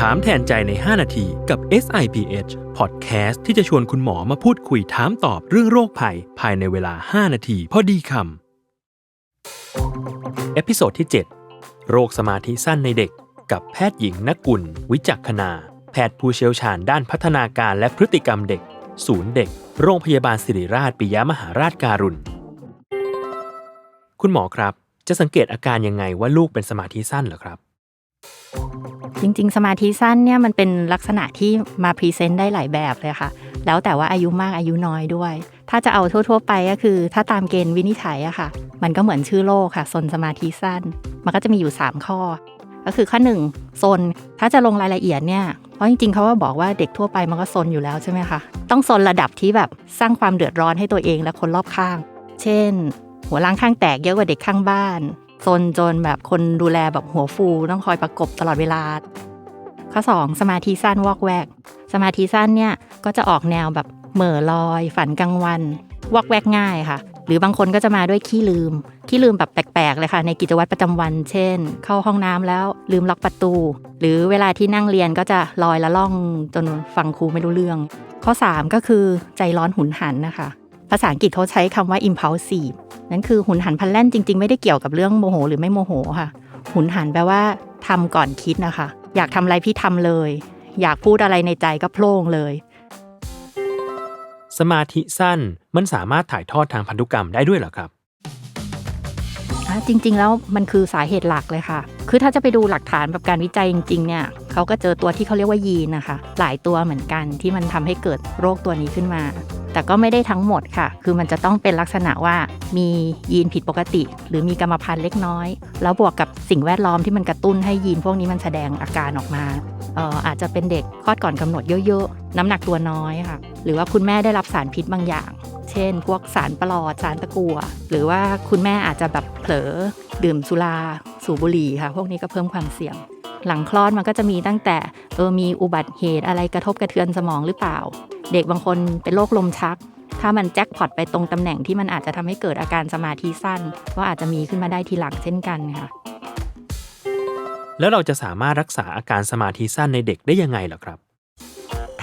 ถามแทนใจใน 5 นาทีกับ SIPH Podcast ที่จะชวนคุณหมอมาพูดคุยถามตอบเรื่องโรคภัย ภายในเวลา 5 นาที พอดีคำเอพิโซดที่ 7 โรคสมาธิสั้นในเด็ก กับแพทย์หญิงนกุล วิจักคณา แพทย์ผู้เชี่ยวชาญด้านพัฒนาการและพฤติกรรมเด็ก ศูนย์เด็ก โรงพยาบาลศิริราชปิยมหาราชการุณ คุณหมอครับ จะสังเกตอาการยังไงว่าลูกเป็นสมาธิสั้นเหรอครับ จริง ๆ สมาธิสั้นเนี่ยมันเป็นลักษณะที่มาพรีเซนต์ได้หลายแบบเลยค่ะ แล้วแต่ว่าอายุมากอายุน้อยด้วย ถ้าจะเอาทั่ว ๆ ไปก็คือ ถ้าตามเกณฑ์วินิจฉัยอะค่ะ มันก็เหมือนชื่อโรคค่ะซนสมาธิสั้น มันก็จะมีอยู่ 3 ข้อ ก็คือข้อ1ซนถ้าจะลงรายละเอียดเนี่ยเพราะจริงๆเขาก็บอกว่าเด็กทั่วไปมันก็ซนอยู่แล้วใช่ไหมคะต้องซนระดับที่แบบสร้างความเดือดร้อนให้ตัวเองและคนรอบข้าง เช่น หัวล้างข้างแตกเยอะกว่าเด็กข้างบ้าน ซนจนแบบคนดูแลแบบหัวฟูต้องคอยประกบตลอดเวลา ข้อ 2 สมาธิสั้นวอกแวก สมาธิสั้นเนี่ยก็จะออกแนวแบบเหม่อลอย ฝันกลางวัน วอกแวกง่ายค่ะ หรือบางคนก็จะมาด้วยขี้ลืม ขี้ลืมแบบแปลกๆเลยค่ะ ในกิจวัตรประจำวัน เช่น เข้าห้องน้ำแล้วลืมล็อกประตู หรือเวลาที่นั่งเรียนก็จะลอยละล่องจนฟังครูไม่รู้เรื่อง ข้อ 3 ก็คือใจร้อนหุนหันนะคะ ภาษาอังกฤษเขาใช้คำว่า impulsive นั่นคือหุนหันพลันแล่นจริง ๆ ไม่ได้เกี่ยวกับเรื่องโมโห หรือไม่โมโหค่ะ หุนหันแปลว่าทำก่อนคิดนะคะ อยากทำอะไรพี่ทำเลย อยากพูดอะไรในใจก็โพล่งเลย สมาธิสั้นมันสามารถถ่ายทอดทางพันธุกรรมได้ด้วยเหรอครับอะจริง ๆ แล้วมันคือสาเหตุหลักเลยค่ะ คือถ้าจะไปดูหลักฐานแบบการวิจัยจริง ๆ เนี่ยเขาก็เจอตัวที่เขาเรียกว่ายีนนะคะ หลายตัวเหมือนกันที่มันทำให้เกิดโรคตัวนี้ขึ้นมา แต่ก็ไม่ได้ทั้งหมดค่ะ คือมันจะต้องเป็นลักษณะว่ามียีนผิดปกติ หรือมีกรรมพันธุ์เล็กน้อย แล้วบวกกับสิ่งแวดล้อมที่มันกระตุ้นให้ยีนพวกนี้มันแสดงอาการออกมาเอ่ออาจจะเป็นเด็กคลอดก่อนกำหนดเยอะๆ น้ำหนักตัวน้อยค่ะ หรือว่าคุณแม่ได้รับสารพิษบางอย่าง เช่น พวกสารปลอดสารตะกัวหรือว่าคุณแม่อาจจะแบบเผลอดื่มสุราสูบบุหรี่ค่ะ พวกนี้ก็เพิ่มความเสี่ยง หลังคลอดมันก็จะมีตั้งแต่เออมีอุบัติเหตุอะไรกระทบกระเทือนสมองหรือเปล่า เด็กบางคนเป็นโรคลมชัก ถ้ามันแจ็คพอตไปตรงตำแหน่งที่มันอาจจะทำให้เกิดอาการสมาธิสั้น ก็อาจจะมีขึ้นมาได้ทีหลังเช่นกันค่ะ แล้วเราจะสามารถรักษาอาการสมาธิสั้นในเด็กได้ยังไงเหรอครับ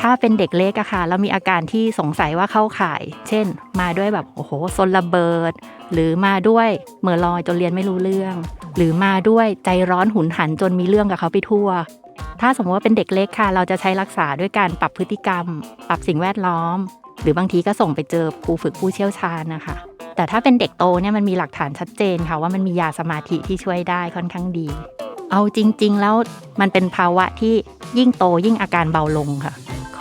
ถ้าเป็นเด็กเล็กอะค่ะแล้วมีอาการที่สงสัยว่าเข้าข่าย เช่น มาด้วยแบบโอ้โหซนระเบิด หรือมาด้วยเหม่อลอยจนเรียนไม่รู้เรื่อง หรือมาด้วยใจร้อนหุนหันจนมีเรื่องกับเขาไปทั่ว ถ้าสมมติว่าเป็นเด็กเล็กค่ะ เราจะใช้รักษาด้วยการปรับพฤติกรรม ปรับสิ่งแวดล้อม หรือบางทีก็ส่งไปเจอครูฝึกผู้เชี่ยวชาญนะคะ แต่ถ้าเป็นเด็กโตเนี่ยมันมีหลักฐานชัดเจนค่ะว่ามันมียาสมาธิที่ช่วยได้ค่อนข้างดี เอาจริง ๆ แล้วมันเป็นภาวะที่ยิ่งโตยิ่งอาการเบาลงค่ะ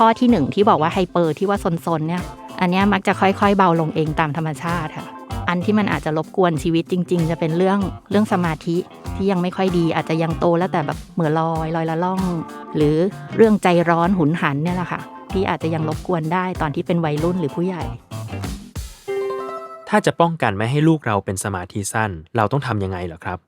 ข้อที่หนึ่งที่บอกว่าไฮเปอร์ที่ว่าซนๆเนี่ย อันเนี้ยมักจะค่อยๆ เบาลงเองตามธรรมชาติค่ะ อันที่มันอาจจะรบกวนชีวิตจริง ๆ จะเป็นเรื่องเรื่องสมาธิที่ยังไม่ค่อยดี อาจจะยังโตแล้วแต่แบบเหมือลอยลอยละล่อง หรือเรื่องใจร้อนหุนหันเนี่ยแหละค่ะ ที่อาจจะยังรบกวนได้ตอนที่เป็นวัยรุ่นหรือผู้ใหญ่ ถ้าจะป้องกันไม่ให้ลูกเราเป็นสมาธิสั้น เราต้องทำยังไงเหรอครับ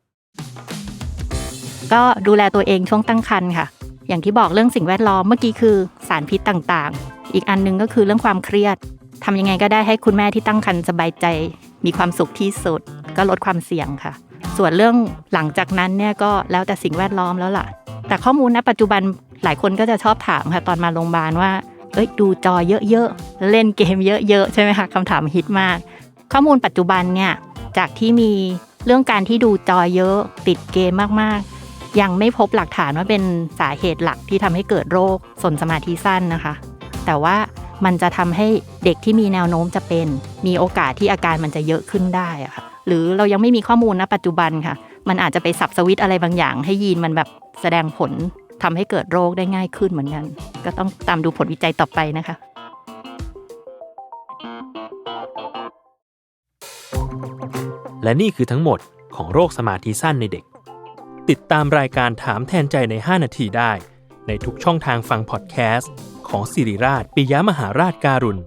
ก็ดูแลตัวเองช่วงตั้งครรภ์ค่ะ อย่างที่บอกเรื่องสิ่งแวดล้อมเมื่อกี้คือสารพิษต่างๆ อีกอันหนึงก็คือเรื่องความเครียดทำยังไงก็ได้ให้คุณแม่ที่ตั้งครรภ์สบายใจ มีความสุขที่สุด ก็ลดความเสี่ยงค่ะ ส่วนเรื่องหลังจากนั้นเนี่ยก็แล้วแต่สิ่งแวดล้อมแล้วล่ะ แต่ข้อมูลณปัจจุบันหลายคนก็จะชอบถามค่ะตอนมาโรงพยาบาลว่าเอ้ยดูจอเยอะๆ เล่นเกมเยอะๆ ใช่ไหมคะคำถามฮิตมาก ข้อมูลปัจจุบันเนี่ยจากที่มีเรื่องการที่ดูจอเยอะติดเกมมากๆ ยังไม่พบหลักฐานว่าเป็นสาเหตุหลักที่ทำให้เกิดโรคสนสมาธิสั้นนะคะ แต่ว่ามันจะทำให้เด็กที่มีแนวโน้มจะเป็น มีโอกาสที่อาการมันจะเยอะขึ้นได้อะค่ะหรือเรายังไม่มีข้อมูลณปัจจุบันค่ะ มันอาจจะไปสับสวิตอะไรบางอย่าง ให้ยีนมันแบบแสดงผลทำให้เกิดโรคได้ง่ายขึ้นเหมือนกัน ก็ต้องตามดูผลวิจัยต่อไปนะคะและนี่คือทั้งหมดของโรคสมาธิสั้นในเด็ก ติดตามรายการถามแทนใจใน 5 นาทีได้ ในทุกช่องทางฟังพอดแคสต์ ของสิริราชปิยมหาราชการุณ